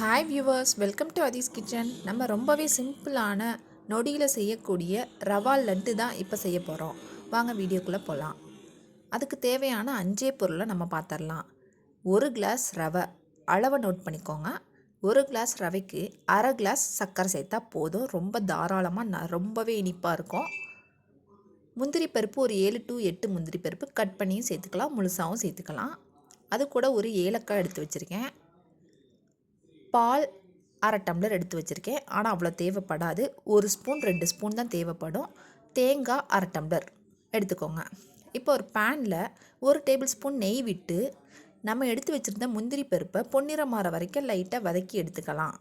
Hi viewers welcome to அதீஸ் kitchen நம்ம ரொம்பவே சிம்பிளான நொடியில் செய்யக்கூடிய ரவா லட்டு தான் இப்போ செய்ய போகிறோம் வாங்க வீடியோக்குள்ளே போகலாம் அதுக்கு தேவையான அஞ்சே பொருளை நம்ம பார்த்துடலாம் ஒரு கிளாஸ் ரவை. அளவை நோட் பண்ணிக்கோங்க. ஒரு கிளாஸ் ரவைக்கு அரை கிளாஸ் சர்க்கரை சேர்த்தா போதும். ரொம்ப தாராளமாக ந ரொம்பவே இனிப்பாக இருக்கும். முந்திரி பருப்பு ஒரு ஏழு டு எட்டு முந்திரி பருப்பு கட் பண்ணியும் சேர்த்துக்கலாம். முழுசாகவும் சேர்த்துக்கலாம். அது கூட ஒரு ஏலக்காய் எடுத்து வச்சுருக்கேன். பால் அரை டம்ளர் எடுத்து வச்சுருக்கேன். ஆனால் அவ்வளோ தேவைப்படாது. ஒரு ஸ்பூன் ரெண்டு ஸ்பூன் தான் தேவைப்படும். தேங்காய் அரை டம்ளர் எடுத்துக்கோங்க. இப்போ ஒரு பேனில் ஒரு டேபிள் ஸ்பூன் நெய் விட்டு நம்ம எடுத்து வச்சுருந்த முந்திரி பருப்பை பொன்னிறம் மாற வரைக்கும் லைட்டாக வதக்கி எடுத்துக்கலாம்.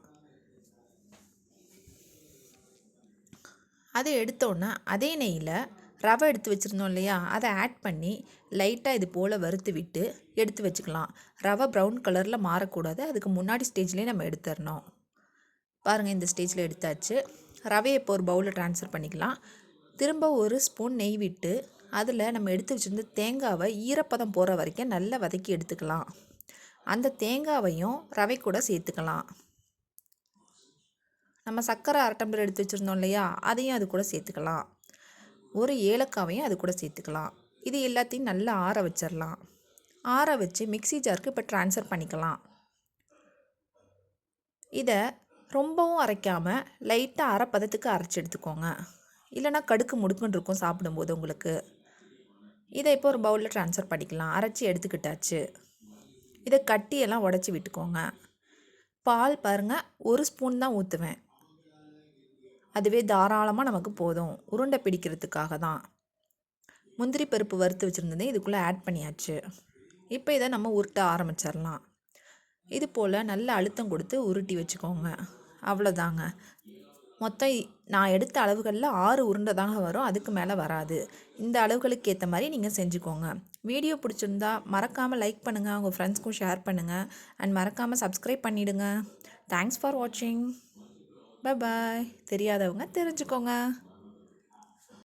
அதை எடுத்தோன்னே அதே நெய்யில் ரவை எடுத்து வச்சுருந்தோம் இல்லையா? அதை ஆட் பண்ணி லைட்டாக இது போல் வறுத்து விட்டு எடுத்து வச்சுக்கலாம். ரவை ப்ரௌன் கலரில் மாறக்கூடாது. அதுக்கு முன்னாடி ஸ்டேஜ்லேயே நம்ம எடுத்துடணும். பாருங்கள் இந்த ஸ்டேஜில் எடுத்தாச்சு. ரவையை இப்போ ஒரு பவுலில் ட்ரான்ஸ்ஃபர் பண்ணிக்கலாம். திரும்ப ஒரு ஸ்பூன் நெய் விட்டு அதில் நம்ம எடுத்து வச்சுருந்த தேங்காவை ஈரப்பதம் போகிற வரைக்கும் நல்லா வதக்கி எடுத்துக்கலாம். அந்த தேங்காவையும் ரவை கூட சேர்த்துக்கலாம். நம்ம சர்க்கரை அரை டம்ளர் எடுத்து வச்சுருந்தோம் இல்லையா? அதையும் அது கூட சேர்த்துக்கலாம். ஒரு ஏலக்காவையும் அது கூட சேர்த்துக்கலாம். இது எல்லாத்தையும் நல்லா ஆற வச்சிடலாம் ஆற வச்சு மிக்சி ஜாருக்கு இப்போ ட்ரான்ஸ்ஃபர் பண்ணிக்கலாம். இதை ரொம்பவும் அரைக்காமல் லைட்டாக அரை பதத்துக்கு அரைச்சி எடுத்துக்கோங்க. இல்லைனா கடுக்கு முடுக்குன்னு இருக்கும் சாப்பிடும்போது உங்களுக்கு. இதை இப்போ ஒரு பவுலில் ட்ரான்ஸ்ஃபர் பண்ணிக்கலாம். அரைச்சி எடுத்துக்கிட்டாச்சு. இதை கட்டியெல்லாம் உடச்சி விட்டுக்கோங்க. பால் பாருங்கள் ஒரு ஸ்பூன் தான் ஊற்றுவேன் அதுவே தாராளமாக நமக்கு போதும். உருண்டை பிடிக்கிறதுக்காக தான். முந்திரி பருப்பு வறுத்து வச்சுருந்ததே இதுக்குள்ளே ஆட் பண்ணியாச்சு. இப்போ இதை நம்ம உருட்ட ஆரம்பிச்சிடலாம் இது போல் நல்ல அழுத்தம் கொடுத்து உருட்டி வச்சுக்கோங்க. அவ்வளோதாங்க மொத்தம் நான் எடுத்த அளவுகளில் ஆறு உருண்டை தாங்க வரும். அதுக்கு மேலே வராது. இந்த அளவுகளுக்கு ஏற்ற மாதிரி நீங்கள் செஞ்சுக்கோங்க. வீடியோ பிடிச்சிருந்தா மறக்காமல் லைக் பண்ணுங்கள் உங்கள் ஃப்ரெண்ட்ஸ்க்கும் ஷேர் பண்ணுங்கள் அண்ட் மறக்காமல் சப்ஸ்கிரைப் பண்ணிவிடுங்க தேங்க்ஸ் ஃபார் வாட்சிங் பை பாய் தெரியாதவங்க தெரிஞ்சுக்கோங்க.